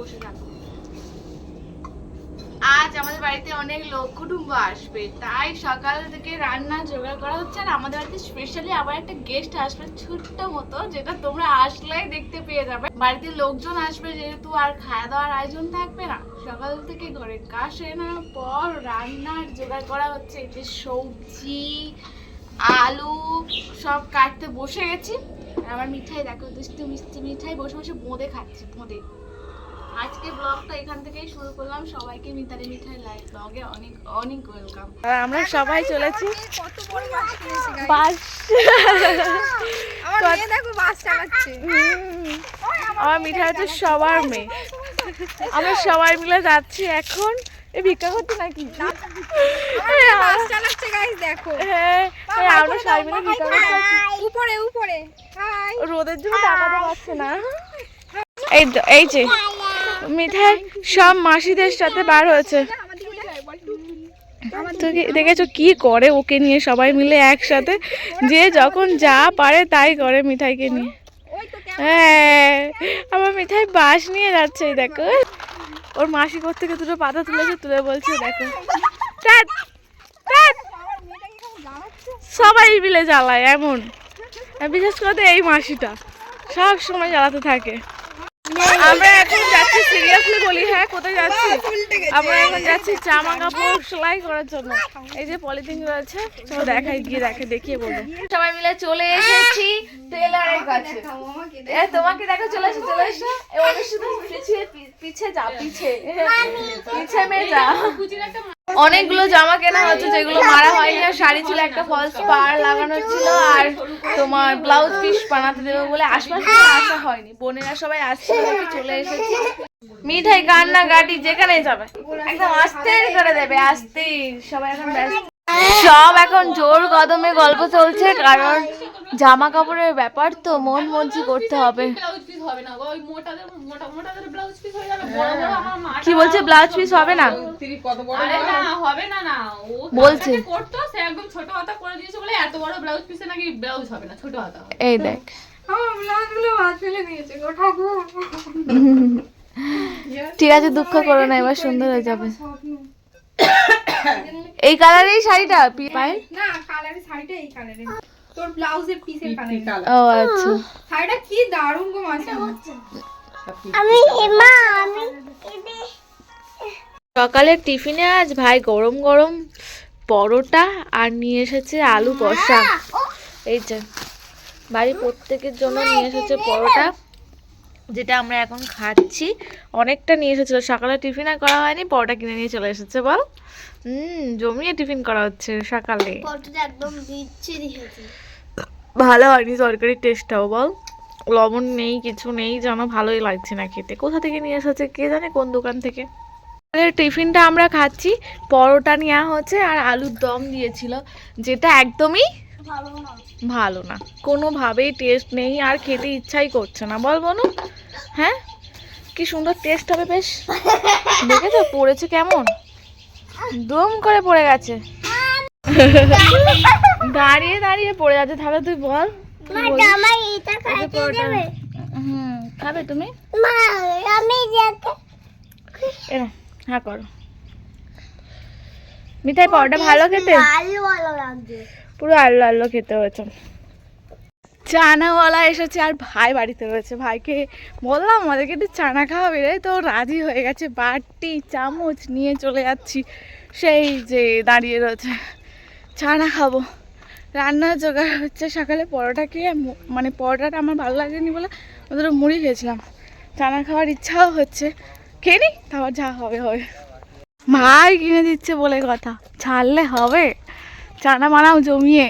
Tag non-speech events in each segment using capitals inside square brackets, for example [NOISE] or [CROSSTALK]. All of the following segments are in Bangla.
বসে থাকো। আজ আমাদের বাড়িতে অনেক লোক কুটুম্ব আসবে, তাই সকাল থেকে রান্না জোগাড় করা হচ্ছে আর আমাদের বাড়িতে স্পেশালি আবার একটা গেস্ট আসবে ছোট্ট মতো, যেটা তোমরা আসলেই দেখতে পেয়ে যাবে। বাড়িতে লোকজন আসবে যেহেতু আর খাওয়া দাওয়ার আয়োজন থাকবে না। সকাল থেকে ঘরে সেরে নেওয়ার পর রান্নার জোগাড় করা হচ্ছে। এই যে সবজি, আলু সব কাটতে বসে গেছি। আর আমার মিঠাই দেখো, দুষ্টু মিষ্টি মিঠাই বসে বসে বোঁদে খাচ্ছি বোঁদে আজকে ব্লগটা এখান থেকেই শুরু করলাম। সবাইকে মিতালি মিঠাই লাইভ ব্লগে অনেক অনেক ওয়েলকাম আর আমরা সবাই চলেছি কত বড় বাস কিনেছে গাইস বাস আমার মেয়ে দেখো বাস চালাচ্ছে। আমার মিঠাই হচ্ছে সবার মেয়ে। আমরা সবাই মিলে যাচ্ছি এখন। এই ভিক্ষা করতে নাকি? বাস চালাচ্ছে গাইস দেখো। হ্যাঁ এই আমরা সবাই মিলে ভিক্ষা করতে যাচ্ছি। উপরে উপরে। হাই রোদের জন্য টাকাতে পারছে না। এই এই যে। মিঠাই সব মাসিদের সাথে বার হয়েছে। তো দেখেছ কি করে ওকে নিয়ে সবাই মিলে একসাথে? যে যখন যা পারে তাই করে মিঠাইকে নিয়ে। হ্যাঁ আমার মিঠাই বাস নিয়ে যাচ্ছে দেখো। ওর মাসি কোথা থেকে দুটো পাতা তুলেছে তুলে বলছে, দেখো। সবাই মিলে জ্বালায়, এমন। বিশেষ করে এই মাসিটা। সব সময় জ্বালাতে থাকে। আমরা এখন যাচ্ছি সিরিয়াসলি বলি হ্যাঁ কোথায় যাচ্ছি? আমরা এখন যাচ্ছি জামা কাপড় সেলাই করার জন্য। এই যে পলিথিন রয়েছে চলো দেখাই গিয়ে দেখে দেখিয়ে বলব। সবাই মিলে চলে এসেছি টেলারের কাছে। তোমাকে দেখো চলে এসো চলে এসো। এ ওদের শুধু পিছিয়ে পিছে যা পিছে। পিছে মে যা। অনেকগুলো জামা কেনা হচ্ছে যেগুলো মারা হয়নি, আর শাড়ি ছিল একটা ফলস পার লাগানো ছিল, আর তোমার ব্লাউজ পিস বানাতে দেবে বলে আশপাশ আসা হয়নি। বোনেরা সবাই আসছে চলে এসেছে। মিঠাই কান্না গাটি যেখানে যাবে, একদম আস্তে করে দেবে আস্তে সবাই এখন ব্যস্ত। সব এখন জোর কদমে গল্প চলছে, কারণ জামা কাপড়ের ব্যাপার তো মন মর্জি করতে হবে। কি বলছে? ব্লাউজ পিস হবে না? আরে না হবে না না। ও বলছে। করতো সে একদম ছোট হাতা করে দিয়েছে বলে এত বড় ব্লাউজ পিসে নাকি ব্লাউজ হবে না ছোট হাতা হবে। এই দেখ। আমার ব্লাউজগুলো বাদ ফেলে দিয়েছে গো ঠাকুর। ঠিক আছে দুঃখ করো না এবার সুন্দর হয়ে যাবে। এই কালারেই শাড়িটা পি- পায়ের না কালারের শাড়িটা এই কালারের তোর ব্লাউজের পিসের কালার ও আচ্ছা। শাড়িটা কি দারুণ গো মাসি সকালের টিফিনে আজ ভাই গরম গরম পরোটা আর নিয়ে এসেছে আলু কষা। এই যে বাড়ি প্রত্যেকের জন্য নিয়ে এসেছে পরোটা যেটা আমরা এখন খাচ্ছি। অনেকটা নিয়ে এসেছিল সকালে টিফিন আর করা হয়নি পরোটা কিনে নিয়ে চলে এসেছে বল। হুম জমিয়ে টিফিন করা হচ্ছে সকালে। ভালো হয়নি তরকারির টেস্টটাও বল। লবণ নেই, কিছু নেই যেন ভালোই লাগছে না খেতে। কোথা থেকে নিয়ে এসেছে কে জানে কোন দোকান থেকে? টিফিনটা আমরা খাচ্ছি, পরোটা নেওয়া হচ্ছে আর আলুর দম দিয়েছিল, যেটা একদমই ভালো না। কোনোভাবেই টেস্ট নেই আর খেতে ইচ্ছাই করছে না। বল বনু হ্যাঁ? কি সুন্দর টেস্ট হবে বেশ। দেখেছ? পড়েছে কেমন? দম করে পড়ে গেছে। দাঁড়িয়ে দাঁড়িয়ে পড়ে যাচ্ছে তাহলে তুই বল। হুম খাবে তুমি? হ্যাঁ করো। মিঠাই পরোটা ভালো খেতে? পুরো আল্লো আল্লো খেতে হয়েছে। চানাওয়ালা এসেছে আর ভাই বাড়িতে রয়েছে। ভাইকে বললাম আমাদেরকে একটু চানা খাওয়াবে রে। তো রাজি হয়ে গেছে। বাটি চামচ নিয়ে চলে যাচ্ছি। সেই যে দাঁড়িয়ে রয়েছে। চানা খাব। রান্নার জোগাড় হচ্ছে সকালে পরোটা খেয়ে মানে পরোটাটা আমার ভালো লাগেনি বলে ওদের মুড়ি খেয়েছিলাম। চানা খাওয়ার ইচ্ছাও হচ্ছে। খেয়ে নি? তারপর যা হবে হবে। ভাই কিনে দিচ্ছে বলে কথা। ছাড়লে হবে। চানা মানাও জমিয়ে।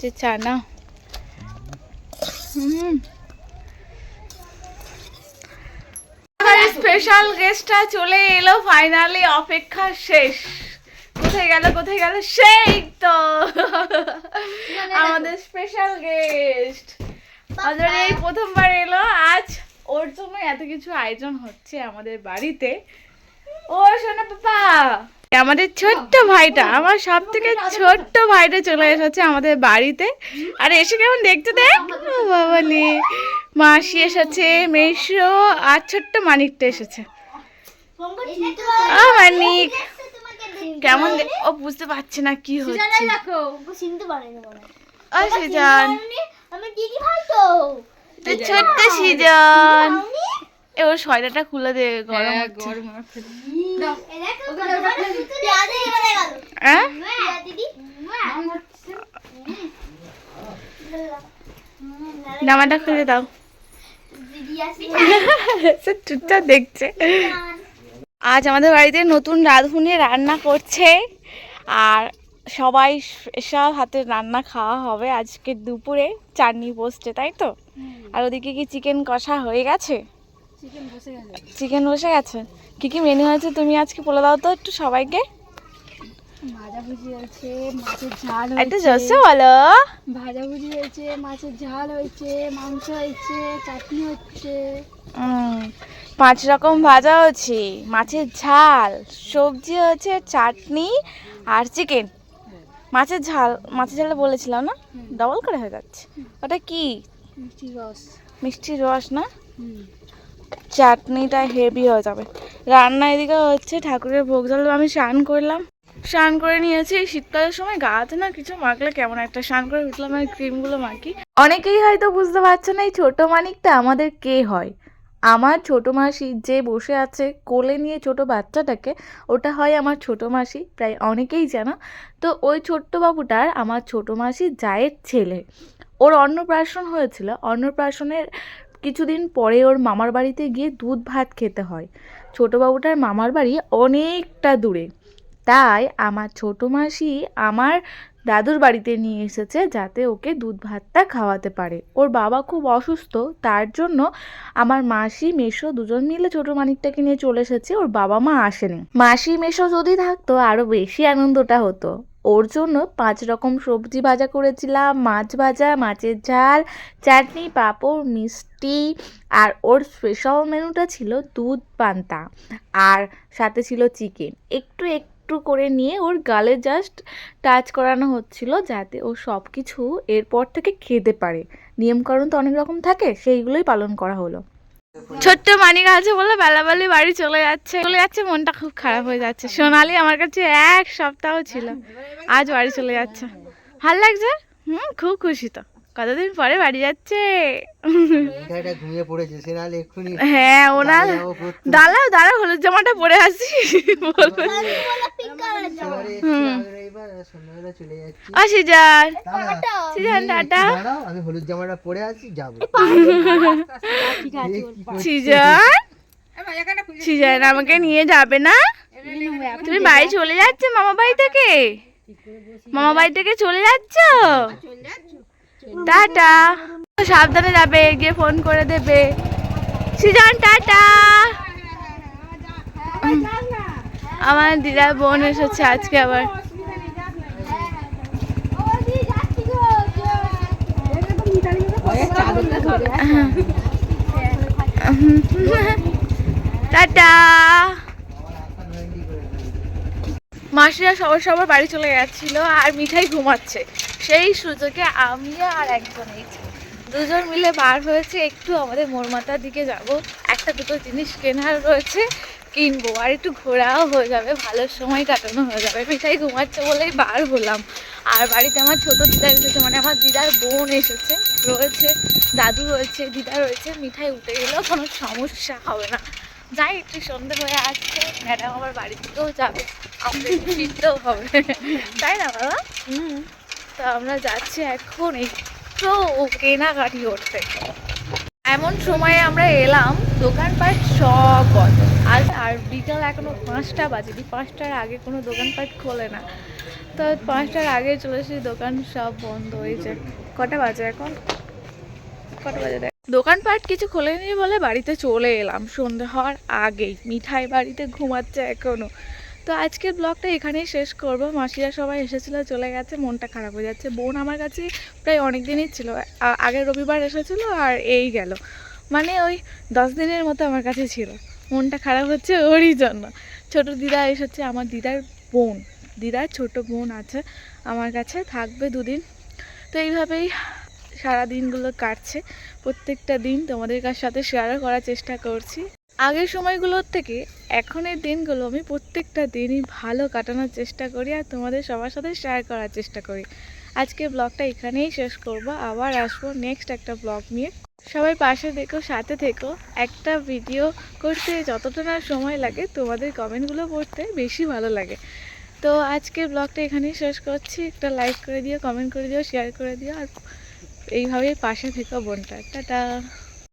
যে চানা। হুম। স্পেশাল গেস্টটা চলে এলো ফাইনালি অপেক্ষা শেষ। কোথায় গেল কোথায় গেল? সেই তো। আমাদের স্পেশাল গেস্ট আমাদের এই প্রথমবার এলো। আজ ওর জন্য এত কিছু আয়োজন হচ্ছে আমাদের বাড়িতে। ও শোনা পাপা আমাদের ছোট্ট ভাইটা আমার সব থেকে ছোট্ট ভাইটা চলে এসেছে আমাদের বাড়িতে। আর এসে কেমন দেখতে দেখ? মাসি এসেছে মেশো আর ছোট্ট মানিকটা এসেছে। মানিক। কেমন ও বুঝতে পারছে না কি হচ্ছে। ও সিজন। ছোট্ট সিজন। এ ওর খুলে দে গরম হ্যাঁ জামাটা খুলে দাও। [LAUGHS] চুপচাপ দেখছে। আজ আমাদের বাড়িতে নতুন রাঁধুনি রান্না করছে আর সবাই সব হাতে রান্না খাওয়া হবে আজকে দুপুরে চাটনি বসছে তাই তো? আর ওদিকে কি চিকেন কষা হয়ে গেছে? চিকেন বসে গেছে। কি কি মেনু হয়েছে তুমি আজকে বলে দাও তো একটু সবাইকে। ভাজাভুজি হয়েছে মাছের ঝাল একটু বলো। ভাজাভুজি হয়েছে মাছের ঝাল হয়েছে মাংস হয়েছে চাটনি হচ্ছে। পাঁচ রকম ভাজা হচ্ছে মাছের ঝাল সবজি হচ্ছে চাটনি আর চিকেন মাছের ঝাল মাছের ঝাল বলেছিলাম না? ডবল করে হয়ে যাচ্ছে। ওটা কি? মিষ্টি রস। মিষ্টি রস না? চাটনিটা হেভি হয়ে যাবে। রান্না এদিকে হচ্ছে ঠাকুরের ভোগ জল। আমি স্নান করলাম। স্নান করে নিয়েছি। শীতকালের সময় গাতে না কিছু মাখলে কেমন একটা? স্নান করে উঠলাম আর ক্রিমগুলো মাখি। অনেকেই হয়তো বুঝতে পারছে না এই ছোটো মানিকটা আমাদের কে হয়? আমার ছোটো মাসি যে বসে আছে কোলে নিয়ে ছোট বাচ্চাটাকে, ওটা হয় আমার ছোটো মাসি, প্রায় অনেকেই জানো। তো ওই ছোট্ট বাবুটার আমার ছোটো মাসি জায়ের ছেলে। ওর অন্নপ্রাশন হয়েছিল। অন্নপ্রাশনের কিছুদিন পরে ওর মামার বাড়িতে গিয়ে দুধ ভাত খেতে হয়। ছোটো বাবুটার মামার বাড়ি অনেকটা দূরে। তাই আমার ছোটো মাসি আমার দাদুর বাড়িতে নিয়ে এসেছে যাতে ওকে দুধ ভাতটা খাওয়াতে পারে। ওর বাবা খুব অসুস্থ, তার জন্য আমার মাসি মেশো দুজন মিলে ছোটো মানিকটাকে নিয়ে চলে এসেছে। ওর বাবা মা আসেনি। মাসি মেশো যদি থাকতো আরও বেশি আনন্দটা হতো। ওর জন্য পাঁচ রকম সবজি ভাজা করেছিলাম, মাছ ভাজা, মাছের ঝাল, চাটনি, পাঁপড়, মিষ্টি, আর ওর স্পেশাল মেনুটা ছিল দুধ পান্তা আর সাথে ছিল চিকেন একটু একটু করে নিয়ে ওর গালে জাস্ট টাচ করানো হচ্ছিল যাতে ও সব কিছু এরপর থেকে খেতে পারে। নিয়মকানুন তো অনেক রকম থাকে, সেইগুলোই পালন করা হলো। ছোট্ট মানিক আছে বলে বেলাবেলি বাড়ি চলে যাচ্ছে। চলে যাচ্ছে মনটা খুব খারাপ হয়ে যাচ্ছে। সোনালি আমার কাছে এক সপ্তাহ ছিল আজ বাড়ি চলে যাচ্ছে। ভালো লাগছে? হুম খুব খুশি তো। কতদিন পরে বাড়ি যাচ্ছে? ঘুমিয়ে পড়েছে সে নাহলে এক্ষুনি হ্যাঁ ওনার দাঁড়াও দাঁড়াও হলুদ জামাটা পরে আসি বলবে। এবারে সন্ধ্যাবেলা চলে যাচ্ছি ও সিজার সিজান টাটা আমি হলুদ জামাটা পরে আছি যাব সিজান আমাকে নিয়ে যাবে না তুমি বাড়ি চলে যাচ্ছে মামা বাড়ি থেকে মামা বাড়ি থেকে চলে যাচ্ছ টাটা সাবধানে যাবে গিয়ে ফোন করে দেবে সিজন টাটা আমার দিদার বোন এসেছে আজকে আবার টাটা। মাসিরা সবার সবার বাড়ি চলে যাচ্ছিল আর মিঠাই ঘুমাচ্ছে। সেই সুযোগে আমি আর একজন দুজন মিলে বার হয়েছে, একটু আমাদের মোরমাতার দিকে যাব। একটা দুটো জিনিস কেনার রয়েছে, কিনবো। আর একটু ঘোরাও হয়ে যাবে, ভালো সময় কাটানো হয়ে যাবে। মিঠাই ঘুমাচ্ছে বলেই বার হলাম। আর বাড়িতে আমার ছোট দিদা এসেছে মানে আমার দিদার বোন এসেছে রয়েছে দাদু রয়েছে দিদা রয়েছে মিঠাই উঠে গেলেও কোনো সমস্যা হবে না। যাই একটু সন্ধে হয়ে আসছে ম্যাডাম আমার বাড়ি থেকেও যাবে আমাদের ফিরতেও হবে। তাই না বাবা? তো আমরা যাচ্ছি এখন একটু ও কেনাকাটি করতে। এমন সময়ে আমরা এলাম দোকানপাট সব বন্ধ। আজ আর বিকাল এখনও পাঁচটা বাজে পাঁচটার আগে কোনো দোকানপাট খোলে না। তো পাঁচটার আগে চলে এসেছি, দোকান সব বন্ধ হয়েছে কটা বাজে এখন? কটা বাজে দেখ। দোকানপাট কিছু খোলেনি বলে বাড়িতে চলে এলাম, সন্ধে হওয়ার আগেই। মিঠাই বাড়িতে ঘুমাচ্ছে এখনও। তো আজকের ব্লগটা এখানেই শেষ করব। মাসিরা সবাই এসেছিল, চলে গেছে, মনটা খারাপ হয়ে যাচ্ছে। বোন আমার কাছে প্রায় অনেক দিনই ছিল আগের রবিবার এসেছিল আর এই গেল। মানে ওই দশ দিনের মতো আমার কাছে ছিল। মনটা খারাপ হচ্ছে ওরই জন্য। ছোট দিদা এসেছে, আমার দিদার বোন। দিদার ছোট বোন আছে আমার কাছে, থাকবে দুদিন। তো এইভাবেই সারা দিনগুলো কাটছে। প্রত্যেকটা দিন তোমাদের কার সাথে শেয়ার করার চেষ্টা করছি। আগের সময়গুলোর থেকে এখনের দিনগুলো আমি প্রত্যেকটা দিনই ভালো কাটানোর চেষ্টা করি আর তোমাদের সবার সাথে শেয়ার করার চেষ্টা করি। আজকে ব্লগটা এখানেই শেষ করব। আবার আসব নেক্সট একটা ব্লগ নিয়ে। সবাই পাশে থেকো, সাথে থেকো। একটা ভিডিও করতে যতটা না সময় লাগে, তোমাদের কমেন্টগুলো পড়তে বেশি ভালো লাগে। তো আজকের ব্লগটা এখানেই শেষ করছি। একটা লাইক করে দিও কমেন্ট করে দিও শেয়ার করে দিও, আর এইভাবেই পাশে থেকো বোনটা। টাটা।